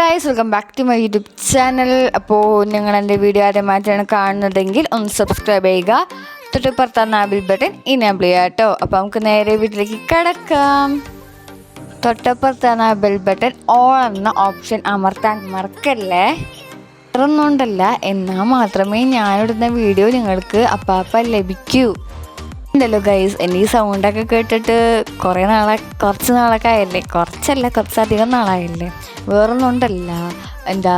Guys welcome back to my YouTube channel അപ്പോൾ നിങ്ങൾ എന്റെ വീഡിയോ ആദ്യമായിട്ടാണ് കാണുന്നതെങ്കിൽ ഒന്ന് സബ്സ്ക്രൈബ് ചെയ്യുക. തൊട്ടിപ്പുറത്ത് നാബിൽ ബട്ടൺ ഇനേബിൾ ചെയ്യുക കേട്ടോ അപ്പോൾ നമുക്ക് നേരെ വീട്ടിലേക്ക് കിടക്കാം. തൊട്ടപ്പുറത്താണ് ആ ബെൽ ബട്ടൺ ഓൺ എന്ന ഓപ്ഷൻ അമർത്താൻ മറക്കല്ലേ? വേറൊന്നുണ്ടല്ല എന്നാൽ മാത്രമേ ഞാനിടുന്ന വീഡിയോ നിങ്ങൾക്ക് അപ്പാപ്പ ലഭിക്കൂ. ഉണ്ടല്ലോ ഗൈസ് എന്റെ ഈ സൗണ്ടൊക്കെ കേട്ടിട്ട് കുറേ നാളെ കുറച്ച് നാളൊക്കെ ആയല്ലേ? കുറച്ചല്ല കുറച്ചധികം നാളായല്ലേ? വേറൊന്നുകൊണ്ടല്ല എന്താ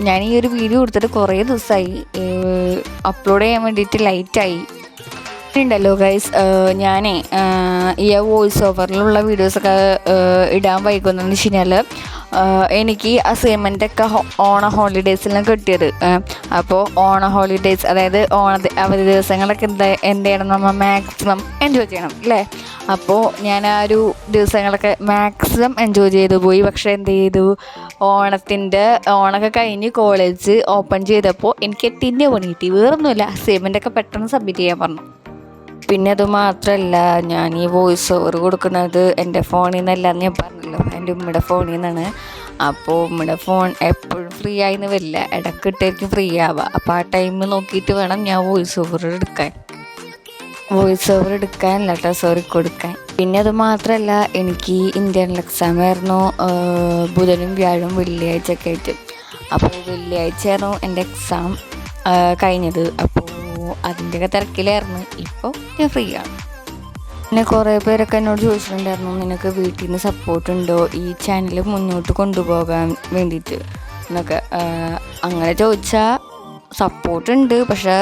ഞാൻ ഈ ഒരു വീഡിയോ കൊടുത്തിട്ട് കുറേ ദിവസമായി അപ്ലോഡ് ചെയ്യാൻ വേണ്ടിയിട്ട് ലൈറ്റായി ഉണ്ടല്ലോ ഗൈസ് ഞാനേ ഈ വോയിസ് ഓവറിലുള്ള വീഡിയോസൊക്കെ ഇടാൻ വൈകുന്നതെന്ന് വെച്ച് കഴിഞ്ഞാൽ എനിക്ക് അസൈൻമെന്റ് ഒക്കെ ഓണ ഹോളിഡേയ്സിലാണ് കിട്ടിയത്. അപ്പോൾ ഓണ ഹോളിഡേയ്സ് അതായത് ഓണ അവധി ദിവസങ്ങളൊക്കെ എന്താ എന്ത് ചെയ്യണം നമ്മൾ മാക്സിമം എൻജോയ് ചെയ്യണം അല്ലേ അപ്പോൾ ഞാൻ ആ ഒരു ദിവസങ്ങളൊക്കെ മാക്സിമം എൻജോയ് ചെയ്തു പോയി. പക്ഷേ എന്ത് ചെയ്തു? ഓണത്തിന്റെ ഓണമൊക്കെ കഴിഞ്ഞ് കോളേജ് ഓപ്പൺ ചെയ്തപ്പോൾ എനിക്ക് എട്ടിന്റെ പണി കിട്ടി വേറൊന്നുമില്ല. അസൈൻമെന്റ് ഒക്കെ പെട്ടെന്ന് സബ്മിറ്റ് ചെയ്യാൻ പറഞ്ഞു. പിന്നെ അത് മാത്രമല്ല ഞാൻ ഈ വോയിസ് ഓവർ കൊടുക്കുന്നത് എന്റെ ഫോണിൽ നിന്നല്ല ഞാൻ പറഞ്ഞല്ലോ. എന്റെ ഉമ്മയുടെ ഫോണിൽ നിന്നാണ് അപ്പോൾ ഉമ്മയുടെ ഫോൺ എപ്പോഴും ഫ്രീ ആയിന്ന് വരില്ല. ഇടയ്ക്കിട്ടായിരിക്കും ഫ്രീ ആവുക അപ്പോൾ ആ ടൈം നോക്കിയിട്ട് വേണം ഞാൻ വോയിസ് ഓവർ എടുക്കാൻ. വോയിസ് ഓവർ എടുക്കാനല്ല കേട്ടോ സോറി കൊടുക്കാൻ. പിന്നെ അത് മാത്രമല്ല എനിക്ക് ഇന്ത്യൻ എക്സാം ആയിരുന്നു ബുധനും വ്യാഴും വെള്ളിയാഴ്ച ഒക്കെ ആയിട്ട്. അപ്പോൾ വെള്ളിയാഴ്ച ആയിരുന്നു എന്റെ എക്സാം കഴിഞ്ഞത്. അപ്പോൾ അതിന്റെയൊക്കെ തിരക്കിലായിരുന്നു. ഇപ്പോൾ ഞാൻ ഫ്രീ ആണ്. പിന്നെ കുറേ പേരൊക്കെ എന്നോട് ചോദിച്ചിട്ടുണ്ടായിരുന്നു നിനക്ക് വീട്ടിൽ നിന്ന് സപ്പോർട്ടുണ്ടോ ഈ ചാനൽ മുന്നോട്ട് കൊണ്ടുപോകാൻ വേണ്ടിയിട്ട്. എന്നൊക്കെ അങ്ങനെ ചോദിച്ചാൽ സപ്പോർട്ടുണ്ട് പക്ഷേ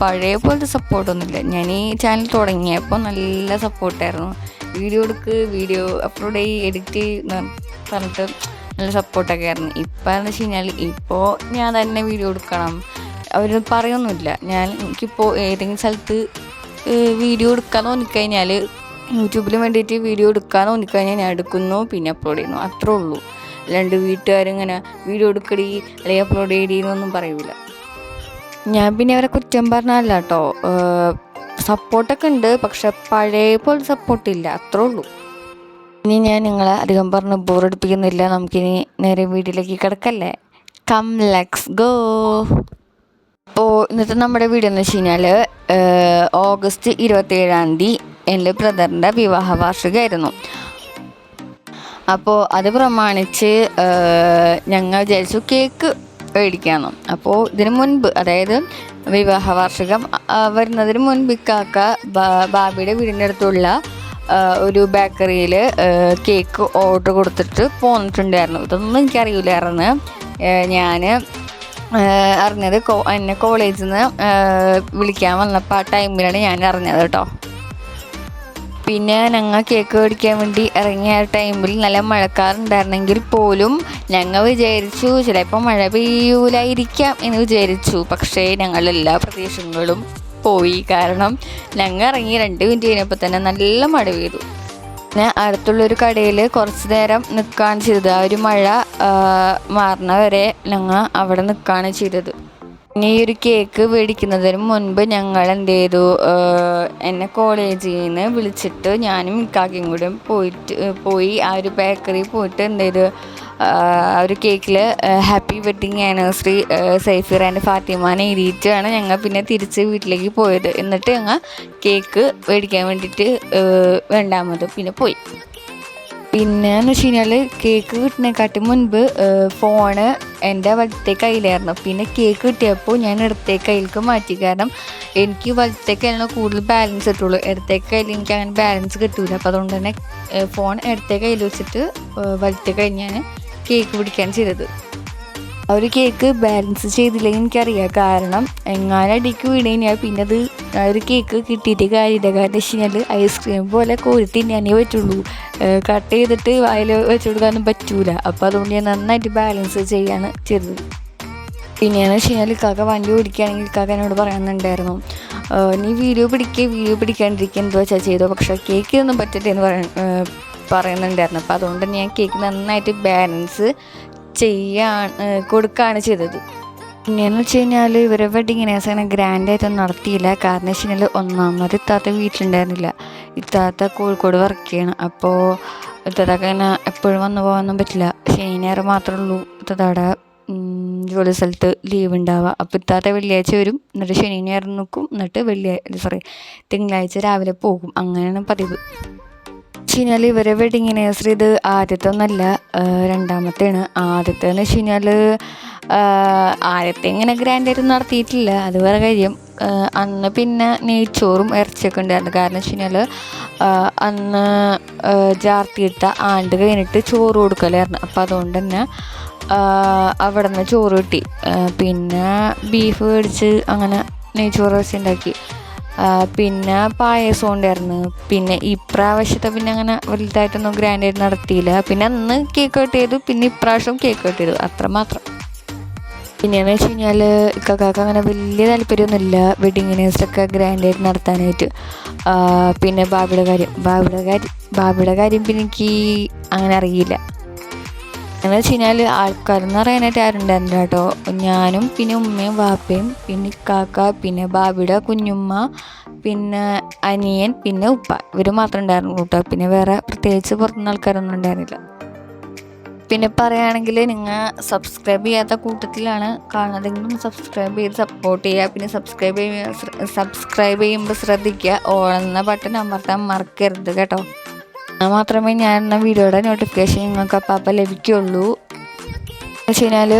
പഴയ പോലത്തെ സപ്പോർട്ടൊന്നുമില്ല. ഞാൻ ഈ ചാനൽ തുടങ്ങിയപ്പോൾ നല്ല സപ്പോർട്ടായിരുന്നു. വീഡിയോ എടുക്ക് വീഡിയോ അപ്ലോഡ് ചെയ്യ് എഡിറ്റ് പറഞ്ഞിട്ട് നല്ല സപ്പോർട്ടൊക്കെ ആയിരുന്നു. ഇപ്പം എന്ന് വെച്ച് കഴിഞ്ഞാൽ ഇപ്പോൾ ഞാൻ തന്നെ വീഡിയോ എടുക്കണം. അവർ പറയൊന്നുമില്ല. ഞാൻ എനിക്കിപ്പോൾ ഏതെങ്കിലും സ്ഥലത്ത് വീഡിയോ എടുക്കാൻ തോന്നിക്കഴിഞ്ഞാൽ യൂട്യൂബിൽ വേണ്ടിയിട്ട് വീഡിയോ എടുക്കാൻ തോന്നിക്കഴിഞ്ഞാൽ ഞാൻ എടുക്കുന്നു പിന്നെ അപ്ലോഡ് ചെയ്യുന്നു. അത്രേ ഉള്ളൂ. അല്ലാണ്ട് വീട്ടുകാരിങ്ങനെ വീഡിയോ എടുക്കടി അല്ലെങ്കിൽ അപ്ലോഡ് ചെയ്യടി എന്നൊന്നും പറയൂല. ഞാൻ പിന്നെ അവരെ കുറ്റം പറഞ്ഞല്ല കേട്ടോ സപ്പോർട്ടൊക്കെ ഉണ്ട് പക്ഷെ പഴയ പോലെ സപ്പോർട്ടില്ല അത്രേ ഉള്ളൂ. ഇനി ഞാൻ നിങ്ങളെ അധികം പറഞ്ഞ് ബോറടിപ്പിക്കുന്നില്ല നമുക്കിനി നേരെ വീട്ടിലേക്ക് കിടക്കല്ലേ? കം ലെക്സ് ഗോ അപ്പോൾ ഇന്നത്തെ നമ്മുടെ വീഡിയോ എന്ന് വെച്ച് കഴിഞ്ഞാൽ ഓഗസ്റ്റ് ഇരുപത്തേഴാം തീയതി എന്റെ ബ്രദറിന്റെ വിവാഹ വാർഷികമായിരുന്നു. അപ്പോൾ അത് പ്രമാണിച്ച് ഞങ്ങൾ വിചാരിച്ചു കേക്ക് മേടിക്കാമെന്ന് അപ്പോൾ ഇതിന് മുൻപ് അതായത് വിവാഹ വാർഷികം വരുന്നതിന് മുൻപ് ഇക്കാക്ക ബാബിയുടെ വീടിന്റെ അടുത്തുള്ള ഒരു ബേക്കറിയിൽ കേക്ക് ഓർഡർ കൊടുത്തിട്ട് പോന്നിട്ടുണ്ടായിരുന്നു. ഇതൊന്നും എനിക്കറിയില്ലായിരുന്നു. ഞാൻ അറിഞ്ഞത് എന്നെ കോളേജിൽ നിന്ന് വിളിക്കാൻ വന്നപ്പോൾ ആ ടൈമിലാണ് ഞാൻ അറിഞ്ഞത് കേട്ടോ. പിന്നെ ഞങ്ങൾ കേക്ക് മേടിക്കാൻ വേണ്ടി ഇറങ്ങിയ ടൈമിൽ നല്ല മഴക്കാറുണ്ടായിരുന്നെങ്കിൽ പോലും ഞങ്ങൾ വിചാരിച്ചു ചിലപ്പോൾ മഴ പെയ്യൂലായിരിക്കാം എന്ന് വിചാരിച്ചു. പക്ഷേ ഞങ്ങളെല്ലാ പ്രദേശങ്ങളും പോയി. കാരണം ഞങ്ങൾ ഇറങ്ങി രണ്ട് മിനിറ്റ് കഴിഞ്ഞപ്പോൾ തന്നെ നല്ല മഴ പെയ്തു. പിന്നെ അടുത്തുള്ളൊരു കടയിൽ കുറച്ച് നേരം നിൽക്കുകയാണ് ചെയ്തത്. ആ ഒരു മഴ ആ, വരെ ഞങ്ങൾ അവിടെ നിൽക്കുകയാണ് ചെയ്തത്. ഈ ഒരു കേക്ക് മേടിക്കുന്നതിന് മുൻപ് ഞങ്ങൾ എന്ത് ചെയ്തു എന്നെ കോളേജിൽ നിന്ന് വിളിച്ചിട്ട് ഞാനും ഇക്കാക്കയും കൂടെ പോയിട്ട് പോയി ആ ഒരു ബേക്കറി പോയിട്ട് എന്ത് ചെയ്തു ഒരു കേക്കിൽ happy wedding anniversary Saifir and ഫാത്തിമാനെ എഴുതിയിട്ടാണ് ഞങ്ങൾ പിന്നെ തിരിച്ച് വീട്ടിലേക്ക് പോയത്. എന്നിട്ട് ഞങ്ങൾ കേക്ക് മേടിക്കാൻ വേണ്ടിയിട്ട് രണ്ടാമത് പിന്നെ പോയി. പിന്നെ എന്ന് വെച്ച് കഴിഞ്ഞാൽ കേക്ക് കിട്ടുന്നതിനെക്കാട്ടി മുൻപ് ഫോണ് എന്റെ വലത്തെ കയ്യിലായിരുന്നു. പിന്നെ കേക്ക് കിട്ടിയപ്പോൾ ഞാൻ ഇടത്തെ കയ്യിലേക്ക് മാറ്റി. കാരണം എനിക്ക് വലത്തെ കയ്യിലാണ് കൂടുതൽ ബാലൻസ് കിട്ടുള്ളൂ. ഇടത്തെ കയ്യിൽ എനിക്ക് അങ്ങനെ ബാലൻസ് കിട്ടൂല. അപ്പോൾ അതുകൊണ്ട് തന്നെ ഫോൺ ഇടത്തെ കയ്യിൽ വെച്ചിട്ട് വലത്തെ കൈ ഞാൻ കേക്ക് പിടിക്കാൻ ചെയ്തത്. ഒരു കേക്ക് ബാലൻസ് ചെയ്തില്ലെങ്കിൽ എനിക്കറിയാം. കാരണം എങ്ങാനും അടിക്ക് വീണ് പിന്നെ അത് ഒരു കേക്ക് കിട്ടിയിട്ട് കാര്യമില്ല. കാരണം വെച്ച് കഴിഞ്ഞാൽ ഐസ്ക്രീം പോലെ കോരി തിന്നാനേ പറ്റുള്ളൂ. കട്ട് ചെയ്തിട്ട് വായിൽ വെച്ച് കൊടുക്കാനും പറ്റൂല. അപ്പോൾ അതുകൊണ്ട് ഞാൻ നന്നായിട്ട് ബാലൻസ് ചെയ്യാണ് ചെയ്തത്. പിന്നെയെന്ന് വെച്ച് കഴിഞ്ഞാൽ ഇക്കാക്ക വണ്ടി ഓടിക്കുകയാണെങ്കിൽ ഇക്കാക്ക എന്നോട് പറയുന്നുണ്ടായിരുന്നു. നീ വീഡിയോ പിടിക്കുക വീഡിയോ പിടിക്കാണ്ടിരിക്കുക എന്തോ വെച്ചാൽ ചെയ്തോ പക്ഷേ കേക്ക് ഒന്നും പറ്റട്ടെ എന്ന് പറയ പറയുന്നുണ്ടായിരുന്നു. അപ്പോൾ അതുകൊണ്ട് ഞാൻ കേക്ക് നന്നായിട്ട് ബാലൻസ് ചെയ്യാൻ ഏഹ് കൊടുക്കുകയാണ് ചെയ്തത്. പിന്നെയെന്ന് വെച്ച് കഴിഞ്ഞാൽ ഇവരെ വെഡിങ് അങ്ങനെ ഗ്രാൻഡായിട്ടൊന്നും നടത്തിയില്ല. കാരണം വെച്ച് കഴിഞ്ഞാൽ ഒന്നാമത് ഇത്താത്ത വീട്ടിലുണ്ടായിരുന്നില്ല. ഇത്താത്ത കോഴിക്കോട് വർക്ക് ചെയ്യണം. അപ്പോൾ ഇത്താത്തക്ക് ഇങ്ങനെ എപ്പോഴും വന്നു പോകാനൊന്നും പറ്റില്ല. ശനി ഞായർ മാത്രമേ ഉള്ളൂ ഇത്താടെ ജോലി സ്ഥലത്ത് ലീവ് ഉണ്ടാവുക. അപ്പോൾ ഇത്താത്ത വെള്ളിയാഴ്ച വരും. എന്നിട്ട് ശനി ഞായർ നിൽക്കും എന്നിട്ട് വെള്ളിയാഴ്ച സോറി തിങ്കളാഴ്ച രാവിലെ പോകും. അങ്ങനെയാണ് പതിവ്. കഴിഞ്ഞാൽ ഇവരെ വെഡിങ് ആനിവേഴ്സറി ഇത് ആദ്യത്തെ ഒന്നല്ല രണ്ടാമത്തെയാണ്. ആദ്യത്തെ എന്ന് വെച്ച് കഴിഞ്ഞാൽ ആദ്യത്തെ ഇങ്ങനെ ഗ്രാൻഡായിട്ട് നടത്തിയിട്ടില്ല. അത് വേറെ കാര്യം. അന്ന് പിന്നെ നെയ്ച്ചോറും ഇറച്ചിയൊക്കെ ഉണ്ടായിരുന്നു. കാരണം വെച്ച് കഴിഞ്ഞാൽ അന്ന് ജാർത്തിയിട്ട ആണ്ട് കഴിഞ്ഞിട്ട് ചോറ് കൊടുക്കലായിരുന്നു. അപ്പോൾ അതുകൊണ്ട് തന്നെ അവിടെ നിന്ന് ചോറ് കിട്ടി. പിന്നെ ബീഫ് മേടിച്ച് അങ്ങനെ നെയ്ച്ചോറ് വെച്ച് ഉണ്ടാക്കി. പിന്നെ പായസം ഉണ്ടായിരുന്നു. പിന്നെ ഇപ്രാവശ്യത്തെ പിന്നെ അങ്ങനെ വലുതായിട്ടൊന്നും ഗ്രാൻഡായിട്ട് നടത്തിയില്ല. പിന്നെ അന്ന് കേക്ക് കട്ട് ചെയ്തു. പിന്നെ ഇപ്രാവശ്യം കേക്ക് കട്ട് ചെയ്തു. അത്ര മാത്രം. പിന്നെയെന്ന് വെച്ച് കഴിഞ്ഞാൽ ഇക്കാക്ക് അങ്ങനെ വലിയ താല്പര്യമൊന്നുമില്ല. വെഡിങ് ഗ്രാൻഡ് ഗ്രാൻഡായിട്ട് നടത്താനായിട്ട്. പിന്നെ ബാബിയുടെ കാര്യം. ബാബിയുടെ കാര്യം ബാബിയുടെ കാര്യം പിന്നെ എനിക്ക് അങ്ങനെ അറിയില്ല. എന്ന് വെച്ച് കഴിഞ്ഞാൽ ആൾക്കാരെന്ന് പറയാനായിട്ട് ആരുണ്ടായിരുന്നില്ല കേട്ടോ. ഞാനും പിന്നെ ഉമ്മയും വാപ്പയും പിന്നെ ഇക്കാക്ക പിന്നെ ബാബിയുടെ കുഞ്ഞുമ്മ പിന്നെ അനിയൻ പിന്നെ ഉപ്പ. ഇവർ മാത്രം ഉണ്ടായിരുന്നു കേട്ടോ. പിന്നെ വേറെ പ്രത്യേകിച്ച് പുറത്തുനിന്ന് ആൾക്കാരൊന്നും ഉണ്ടായിരുന്നില്ല. പിന്നെ പറയുകയാണെങ്കിൽ നിങ്ങൾ സബ്സ്ക്രൈബ് ചെയ്യാത്ത കൂട്ടത്തിലാണ് കാണുന്നതെങ്കിലും സബ്സ്ക്രൈബ് ചെയ്ത് സപ്പോർട്ട് ചെയ്യുക. പിന്നെ സബ്സ്ക്രൈബ് ചെയ്യുക സബ്സ്ക്രൈബ് ചെയ്യുമ്പോൾ ശ്രദ്ധിക്കുക. ഓണെന്ന ബട്ടൺ അമർത്താൻ മറക്കരുത് കേട്ടോ. മാത്രമേ ഞാൻ എന്ന വീഡിയോയുടെ നോട്ടിഫിക്കേഷൻ നിങ്ങൾക്ക് അപ്പം അപ്പം ലഭിക്കുള്ളൂ. വെച്ച് കഴിഞ്ഞാൽ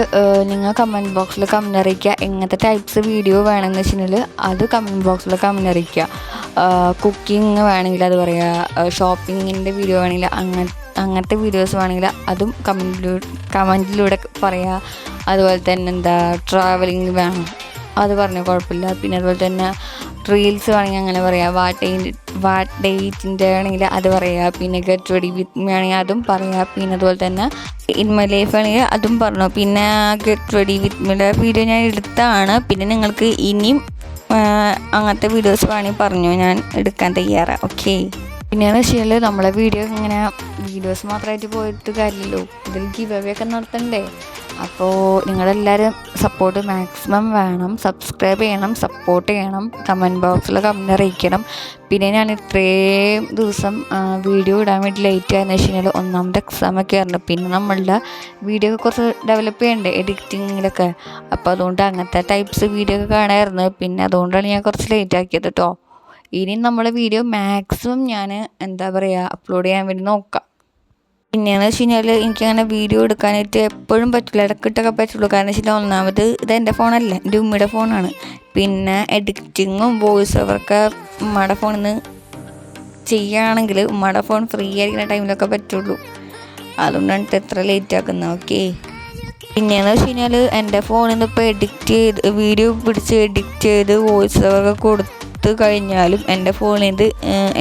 നിങ്ങൾ കമന്റ് ബോക്സിൽ കമന്റ് അറിയിക്കുക. എങ്ങനത്തെ ടൈപ്സ് വീഡിയോ വേണമെന്ന് വെച്ച് കഴിഞ്ഞാൽ അത് കമന്റ് ബോക്സിൽ കമന്റ് അറിയിക്കുക. കുക്കിംഗ് വേണമെങ്കിൽ അത് പറയുക ഷോപ്പിങ്ങിന്റെ വീഡിയോ വേണമെങ്കിൽ അങ്ങനെ അങ്ങനത്തെ വീഡിയോസ് വേണമെങ്കിൽ അതും കമന്റിലൂടെ കമന്റിലൂടെ പറയുക അതുപോലെ തന്നെ എന്താ ട്രാവലിംഗ് വേണം. അത് പറഞ്ഞു കുഴപ്പമില്ല. പിന്നെ അതുപോലെ തന്നെ റീൽസ് വേണമെങ്കിൽ അങ്ങനെ പറയാം. വാട്ട് വാട്ട് ഡേറ്റിന്റെ ആണെങ്കിൽ അത് പറയുക പിന്നെ ഗെറ്റ് റെഡി വിത്ത് മീ ആണെങ്കിൽ അതും പറയാം. പിന്നെ അതുപോലെ തന്നെ ഇൻ മൈ ലൈഫ് ആണെങ്കിൽ അതും പറഞ്ഞു. പിന്നെ ഗെറ്റ് റെഡി വിത്ത് മീയുടെ വീഡിയോ ഞാൻ എടുത്താണ്. പിന്നെ നിങ്ങൾക്ക് ഇനിയും അങ്ങനത്തെ വീഡിയോസ് വേണമെങ്കിൽ പറഞ്ഞു. ഞാൻ എടുക്കാൻ തയ്യാറാണ് ഓക്കെ പിന്നെയെന്ന് വെച്ചാൽ നമ്മളെ വീഡിയോ ഇങ്ങനെ വീഡിയോസ് മാത്രമായിട്ട് പോയിട്ട് കാര്യമില്ലല്ലോ ഇതിൽ ഗീവ് അവേ ഒക്കെ നടത്തണ്ടേ? അപ്പോൾ നിങ്ങളെല്ലാവരും സപ്പോർട്ട് മാക്സിമം വേണം. സബ്സ്ക്രൈബ് ചെയ്യണം സപ്പോർട്ട് ചെയ്യണം. കമന്റ് ബോക്സിൽ കമന്റ് അറിയിക്കണം. പിന്നെ ഞാൻ ഇത്രയും ദിവസം വീഡിയോ ഇടാൻ വേണ്ടി ലേറ്റ് ആയെന്ന് വെച്ച് കഴിഞ്ഞാൽ ഒന്നാമത്തെ എക്സാം ഒക്കെ ആയിരുന്നു. പിന്നെ നമ്മളുടെ വീഡിയോ ഒക്കെ കുറച്ച് ഡെവലപ്പ് ചെയ്യണ്ടേ? എഡിറ്റിങ്ങിലൊക്കെ അപ്പോൾ അതുകൊണ്ട് അങ്ങനത്തെ ടൈപ്സ് വീഡിയോ ഒക്കെ കാണായിരുന്നു. പിന്നെ അതുകൊണ്ടാണ് ഞാൻ കുറച്ച് ലേറ്റ് ആക്കിയത് കേട്ടോ ഇനി നമ്മളെ വീഡിയോ മാക്സിമം ഞാൻ എന്താ പറയുക അപ്ലോഡ് ചെയ്യാൻ വേണ്ടി നോക്കാം. പിന്നെയെന്ന് വെച്ച് കഴിഞ്ഞാൽ എനിക്കങ്ങനെ വീഡിയോ എടുക്കാനായിട്ട് എപ്പോഴും പറ്റില്ല. ഇടക്കിട്ടൊക്കെ പറ്റുള്ളൂ. കാരണം വെച്ചാൽ ഒന്നാമത് ഇത് എന്റെ ഫോണല്ല എന്റെ ഉമ്മയുടെ ഫോണാണ് പിന്നെ എഡിറ്റിങ്ങും വോയിസ് ഓവറൊക്കെ ഉമ്മയുടെ ഫോണിൽ നിന്ന് ചെയ്യുകയാണെങ്കിൽ ഉമ്മയുടെ ഫോൺ ഫ്രീ ആയിരിക്കുന്ന ടൈമിലൊക്കെ പറ്റുള്ളൂ. അതുകൊണ്ടാണ് എത്ര ലേറ്റ് ആക്കുന്നത് ഓക്കെ പിന്നെയെന്ന് വെച്ച് കഴിഞ്ഞാൽ എന്റെ ഫോണിൽ നിന്ന് ഇപ്പോൾ എഡിറ്റ് ചെയ്ത് വീഡിയോ പിടിച്ച് എഡിറ്റ് ചെയ്ത് വോയിസ് ഓവറൊക്കെ കൊടുത്ത് കഴിഞ്ഞാലും എന്റെ ഫോണിൽ നിന്ന്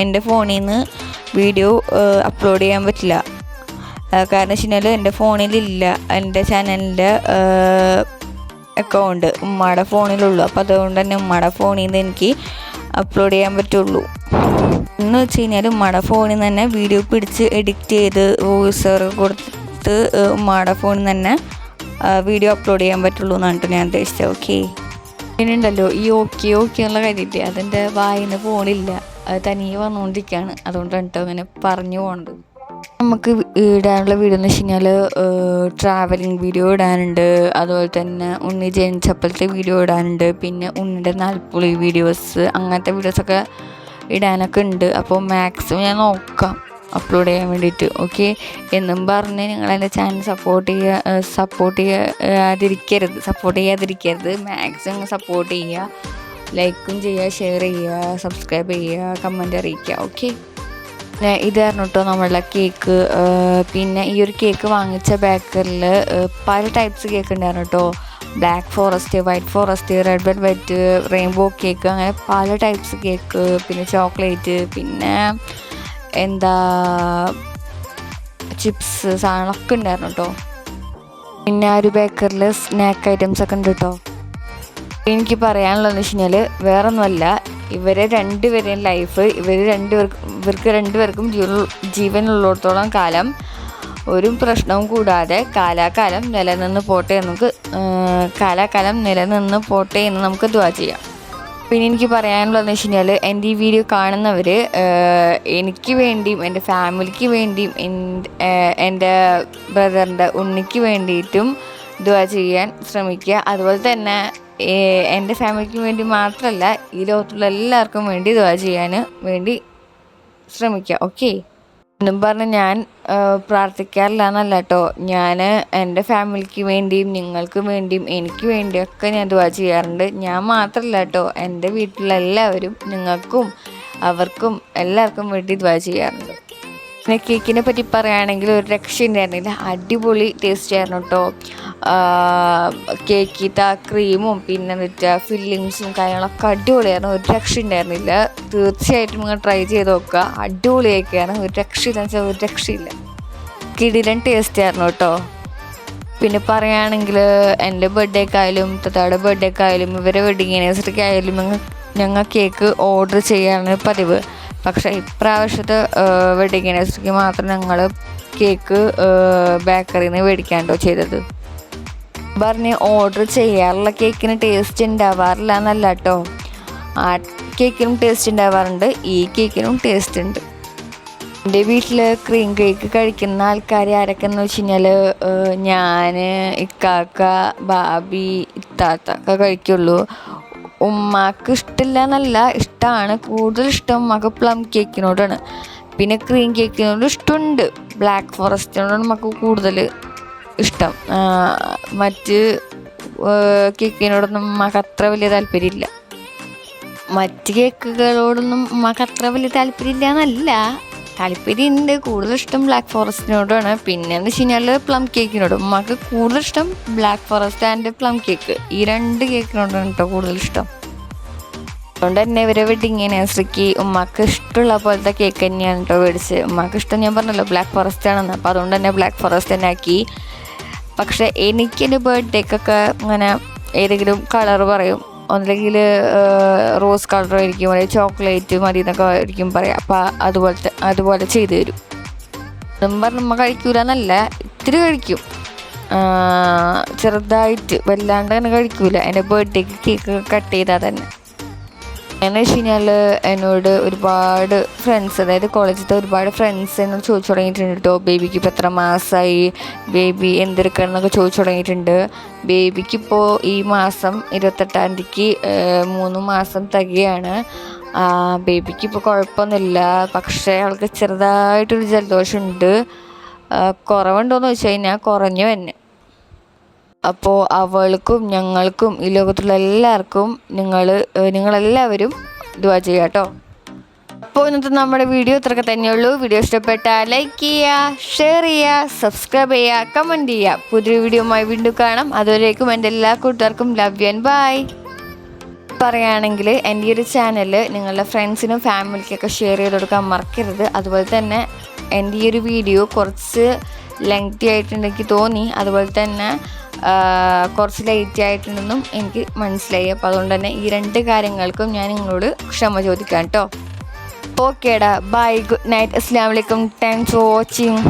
എന്റെ ഫോണിൽ നിന്ന് വീഡിയോ അപ്ലോഡ് ചെയ്യാൻ പറ്റില്ല. കാരണം വെച്ച് കഴിഞ്ഞാൽ എന്റെ ഫോണിലില്ല. എന്റെ ചാനലിന്റെ അക്കൗണ്ട് ഉമ്മയുടെ ഫോണിലുള്ളൂ. അപ്പോൾ അതുകൊണ്ട് തന്നെ ഉമ്മയുടെ ഫോണിൽ നിന്ന് എനിക്ക് അപ്ലോഡ് ചെയ്യാൻ പറ്റുള്ളൂ. എന്ന് വെച്ച് കഴിഞ്ഞാൽ ഉമ്മയുടെ ഫോണിൽ നിന്ന് തന്നെ വീഡിയോ പിടിച്ച് എഡിറ്റ് ചെയ്ത് വോയിസ് കൊടുത്ത് ഉമ്മയുടെ ഫോണിൽ നിന്ന് തന്നെ വീഡിയോ അപ്ലോഡ് ചെയ്യാൻ പറ്റുള്ളൂ എന്നാണ് കേട്ടോ ഞാൻ ഉദ്ദേശിച്ചത്. ഓക്കെ പിന്നെ ഉണ്ടല്ലോ ഈ ഓക്കെ ഓക്കെ എന്നുള്ള കാര്യമില്ലേ അതിന്റെ വായന പോണില്ല. അത് തനിയെ വന്നുകൊണ്ടിരിക്കുകയാണ് അതുകൊണ്ടാണ് കേട്ടോ അങ്ങനെ പറഞ്ഞു പോകേണ്ടത് നമുക്ക് ഇടാനുള്ള വീഡിയോ എന്ന് വെച്ച് കഴിഞ്ഞാൽ ട്രാവലിംഗ് വീഡിയോ ഇടാനുണ്ട്. അതുപോലെ തന്നെ ഉണ്ണി ജനിച്ചപ്പോഴത്തെ വീഡിയോ ഇടാനുണ്ട്. പിന്നെ ഉണ്ണിയുടെ നാൽപ്പുളി വീഡിയോസ് അങ്ങനത്തെ വീഡിയോസൊക്കെ ഇടാനൊക്കെ ഉണ്ട്. അപ്പോൾ മാക്സിമം ഞാൻ നോക്കാം. അപ്ലോഡ് ചെയ്യാൻ വേണ്ടിയിട്ട് ഓക്കെ എന്നും പറഞ്ഞ് നിങ്ങൾ എന്റെ ചാനൽ സപ്പോർട്ട് ചെയ്യുക സപ്പോർട്ട് ചെയ്യാതിരിക്കരുത് സപ്പോർട്ട് ചെയ്യാതിരിക്കരുത്. മാക്സിമം സപ്പോർട്ട് ചെയ്യുക ലൈക്കും ചെയ്യുക ഷെയർ ചെയ്യുക സബ്സ്ക്രൈബ് ചെയ്യുക കമന്റ് അറിയിക്കുക ഓക്കെ ഇതായിരുന്നു കേട്ടോ നമ്മളുടെ കേക്ക് പിന്നെ ഈ ഒരു കേക്ക് വാങ്ങിച്ച ബേക്കറിൽ പല ടൈപ്സ് കേക്ക് ഉണ്ടായിരുന്നു കേട്ടോ. Black forest white forest red velvet rainbow cake അങ്ങനെ പല ടൈപ്സ് കേക്ക് പിന്നെ ചോക്ലേറ്റ് പിന്നെ എന്താ ചിപ്സ് സാധനങ്ങളൊക്കെ ഉണ്ടായിരുന്നു കേട്ടോ പിന്നെ ആ ഒരു ബേക്കറിൽ സ്നാക്ക് ഐറ്റംസ് ഒക്കെ ഉണ്ട് കേട്ടോ എനിക്ക് പറയാനുള്ളതെന്ന് വെച്ച് കഴിഞ്ഞാൽ വേറെ ഒന്നുമല്ല ഇവരെ രണ്ടുപേരെയും ലൈഫ് ഇവർ രണ്ടുപേർക്കും ഇവർക്ക് രണ്ടുപേർക്കും ജീവൻ ജീവനുള്ളിടത്തോളം കാലം ഒരു പ്രശ്നവും കൂടാതെ കാലാകാലം നിലനിന്ന് പോട്ടെ നമുക്ക് കാലാകാലം നിലനിന്ന് പോട്ടെ എന്ന് നമുക്ക് ദ്വാ ചെയ്യാം. പിന്നെ എനിക്ക് പറയാനുള്ളതെന്ന് വെച്ച് കഴിഞ്ഞാൽ എന്റെ ഈ വീഡിയോ കാണുന്നവർ എനിക്ക് വേണ്ടിയും എന്റെ ഫാമിലിക്ക് വേണ്ടിയും എന്റെ ബ്രദറിന്റെ ഉണ്ണിക്ക് വേണ്ടിയിട്ടും ദുവാ ചെയ്യാൻ ശ്രമിക്കുക. അതുപോലെ തന്നെ എന്റെ ഫാമിലിക്ക് വേണ്ടി മാത്രമല്ല ഈ ലോകത്തുള്ള എല്ലാവർക്കും വേണ്ടി ദുവാ ചെയ്യാൻ വേണ്ടി ശ്രമിക്കുക. ഓക്കെ? എന്നും പറഞ്ഞ് ഞാൻ പ്രാർത്ഥിക്കാറില്ല എന്നല്ല കേട്ടോ ഞാൻ എന്റെ ഫാമിലിക്ക് വേണ്ടിയും നിങ്ങൾക്ക് വേണ്ടിയും എനിക്ക് വേണ്ടിയൊക്കെ ഞാൻ ദുവാ ചെയ്യാറുണ്ട്. ഞാൻ മാത്രമല്ല കേട്ടോ എന്റെ വീട്ടിലെല്ലാവരും നിങ്ങൾക്കും അവർക്കും എല്ലാവർക്കും വേണ്ടി ദുവാ ചെയ്യാറുണ്ട്. പിന്നെ കേക്കിനെ പറ്റി പറയുകയാണെങ്കിൽ ഒരു രക്ഷ ഉണ്ടായിരുന്നില്ല. അടിപൊളി ടേസ്റ്റ് ആയിരുന്നു കേട്ടോ കേക്കിത്ത ക്രീമും പിന്നെ വെച്ചാൽ ഫില്ലിങ്സും കാര്യങ്ങളൊക്കെ അടിപൊളിയായിരുന്നു. ഒരു രക്ഷ ഉണ്ടായിരുന്നില്ല. തീർച്ചയായിട്ടും നിങ്ങൾ ട്രൈ ചെയ്ത് നോക്കുക. അടിപൊളിയൊക്കെയാണ് ഒരു രക്ഷയില്ല വെച്ചാൽ ഒരു രക്ഷയില്ല. കിടിലൻ ടേസ്റ്റ് ആയിരുന്നു കേട്ടോ പിന്നെ പറയുകയാണെങ്കിൽ എന്റെ ബർത്ത്ഡേക്കായാലും തത്താടെ ബർത്ത്ഡേക്കായാലും ഇവരെ വെഡിങ് ആനിവേഴ്സറിക്കായാലും ഞങ്ങൾ കേക്ക് ഓർഡർ ചെയ്യാനാണ് പതിവ്. പക്ഷേ ഇപ്രാവശ്യത്തെ വെഡിങ് ആനിവേഴ്സറിക്ക് മാത്രം ഞങ്ങൾ കേക്ക് ബേക്കറിയിൽ നിന്ന് മേടിക്കാണ്ടോ ചെയ്തത്. പറഞ്ഞ് ഓർഡർ ചെയ്യാറുള്ള കേക്കിന് ടേസ്റ്റ് ഉണ്ടാവാറില്ല എന്നല്ല കേട്ടോ ആ കേക്കിനും ടേസ്റ്റ് ഉണ്ടാവാറുണ്ട് ഈ കേക്കിനും ടേസ്റ്റ് ഉണ്ട് എന്റെ വീട്ടിൽ ക്രീം കേക്ക് കഴിക്കുന്ന ആൾക്കാർ ആരൊക്കെയെന്ന് വെച്ച് കഴിഞ്ഞാൽ ഞാൻ ഇക്കാക്ക ബാബി ഇത്താത്ത ഒക്കെ കഴിക്കുള്ളൂ. ഉമ്മാക്ക് ഇഷ്ടമില്ല എന്നല്ല ഇഷ്ടമാണ് കൂടുതൽ ഇഷ്ടം ഉമ്മാക്ക് പ്ലം കേക്കിനോടാണ് പിന്നെ ക്രീം കേക്കിനോട് ഇഷ്ടമുണ്ട്. ബ്ലാക്ക് ഫോറസ്റ്റിനോടാണ് നമുക്ക് കൂടുതൽ ഇഷ്ടം. മറ്റ് കേക്കിനോടൊന്നും ഉമ്മാക്ക് അത്ര വലിയ താല്പര്യമില്ല. മറ്റ് കേക്കുകളോടൊന്നും ഉമ്മക്ക് അത്ര വലിയ താല്പര്യമില്ല എന്നല്ല താല്പര്യമുണ്ട് കൂടുതൽ ഇഷ്ടം ബ്ലാക്ക് ഫോറസ്റ്റിനോടാണ് പിന്നെ എന്ന് വെച്ച് കഴിഞ്ഞാൽ പ്ലം കേക്കിനോട് ഉമ്മക്ക് കൂടുതൽ ഇഷ്ടം black forest and plum cake ഈ രണ്ട് കേക്കിനോടാണ് കേട്ടോ കൂടുതൽ ഇഷ്ടം. അതുകൊണ്ട് തന്നെ ഇവരെ വെഡിങ് ആനിവേഴ്സറിക്ക് ഉമ്മക്ക് ഇഷ്ടമുള്ള പോലത്തെ കേക്ക് തന്നെയാണ് കേട്ടോ മേടിച്ച്. ഉമ്മക്ക് ഇഷ്ടം ഞാൻ പറഞ്ഞല്ലോ ബ്ലാക്ക് ഫോറസ്റ്റ് ആണെന്ന്. അപ്പോൾ അതുകൊണ്ട് തന്നെ ബ്ലാക്ക് ഫോറസ്റ്റ് തന്നെ ആക്കി. പക്ഷേ എനിക്ക് എന്റെ ബർത്ത്ഡേക്കൊക്കെ ഇങ്ങനെ ഏതെങ്കിലും കളർ പറയും. ഒന്നില്ലെങ്കിൽ റോസ് കളർ ആയിരിക്കും അല്ലെങ്കിൽ ചോക്ലേറ്റ് മതി എന്നൊക്കെ ആയിരിക്കും പറയാം. അപ്പോൾ അതുപോലത്തെ അതുപോലെ ചെയ്തു തരും. നമ്മൾ നമ്മ കഴിക്കൂല എന്നല്ല ഇത്തിരി കഴിക്കും. ചെറുതായിട്ട് വല്ലാണ്ട് തന്നെ കഴിക്കൂല. എന്റെ ബർത്ത്ഡേക്ക് കേക്ക് കട്ട് ചെയ്താൽ തന്നെ. എന്ന് വെച്ച് കഴിഞ്ഞാൽ എന്നോട് ഒരുപാട് ഫ്രണ്ട്സ് അതായത് കോളേജിലത്തെ ഒരുപാട് ഫ്രണ്ട്സ് എന്നോട് ചോദിച്ചു തുടങ്ങിയിട്ടുണ്ട് കേട്ടോ ബേബിക്ക് ഇപ്പോൾ എത്ര മാസമായി ബേബി എന്തെടുക്കണം എന്നൊക്കെ ചോദിച്ചു തുടങ്ങിയിട്ടുണ്ട്. ബേബിക്ക് ഇപ്പോൾ ഈ മാസം ഇരുപത്തെട്ടാം തീയതിക്ക് മൂന്ന് മാസം തികയാണ്. ബേബിക്ക് ഇപ്പോൾ കുഴപ്പമൊന്നുമില്ല. പക്ഷേ അവൾക്ക് ചെറുതായിട്ടൊരു ജലദോഷമുണ്ട്. കുറവുണ്ടോയെന്ന് വെച്ച് കഴിഞ്ഞാൽ കുറഞ്ഞു തന്നെ. അപ്പോൾ അവൾക്കും ഞങ്ങൾക്കും ഈ ലോകത്തുള്ള എല്ലാവർക്കും നിങ്ങൾ നിങ്ങളെല്ലാവരും ദുവാ ചെയ്യുക കേട്ടോ അപ്പോൾ ഇന്നത്തെ നമ്മുടെ വീഡിയോ ഇത്രയൊക്കെ തന്നെയുള്ളൂ. വീഡിയോ ഇഷ്ടപ്പെട്ടാൽ ലൈക്ക് ചെയ്യുക ഷെയർ ചെയ്യുക സബ്സ്ക്രൈബ് ചെയ്യുക കമന്റ് ചെയ്യുക പുതിയൊരു വീഡിയോയുമായി വീണ്ടും കാണാം. അതുവരേക്കും എന്റെ എല്ലാ കൂട്ടുകാർക്കും ലവ് യു ആൻഡ് ബൈ പറയുകയാണെങ്കിൽ എന്റെ ഈ ഒരു ചാനൽ നിങ്ങളുടെ ഫ്രണ്ട്സിനും ഫാമിലിക്കൊക്കെ ഷെയർ ചെയ്ത് കൊടുക്കാൻ മറക്കരുത്. അതുപോലെ തന്നെ എന്റെ ഈ ഒരു വീഡിയോ കുറച്ച് ലെങ്തി ആയിട്ടുണ്ടെങ്കിൽ തോന്നി. അതുപോലെ തന്നെ കുറച്ച് ലേറ്റ് ആയിട്ടുണ്ടെന്നും എനിക്ക് മനസ്സിലായി. അപ്പോൾ അതുകൊണ്ട് തന്നെ ഈ രണ്ട് കാര്യങ്ങൾക്കും ഞാൻ നിങ്ങളോട് ക്ഷമ ചോദിക്കാം കേട്ടോ. ഓക്കേടാ ബൈ ഗുഡ് നൈറ്റ് അസ്സാം വലൈക്കും താങ്ക്സ് ഫോർ വാച്ചിങ്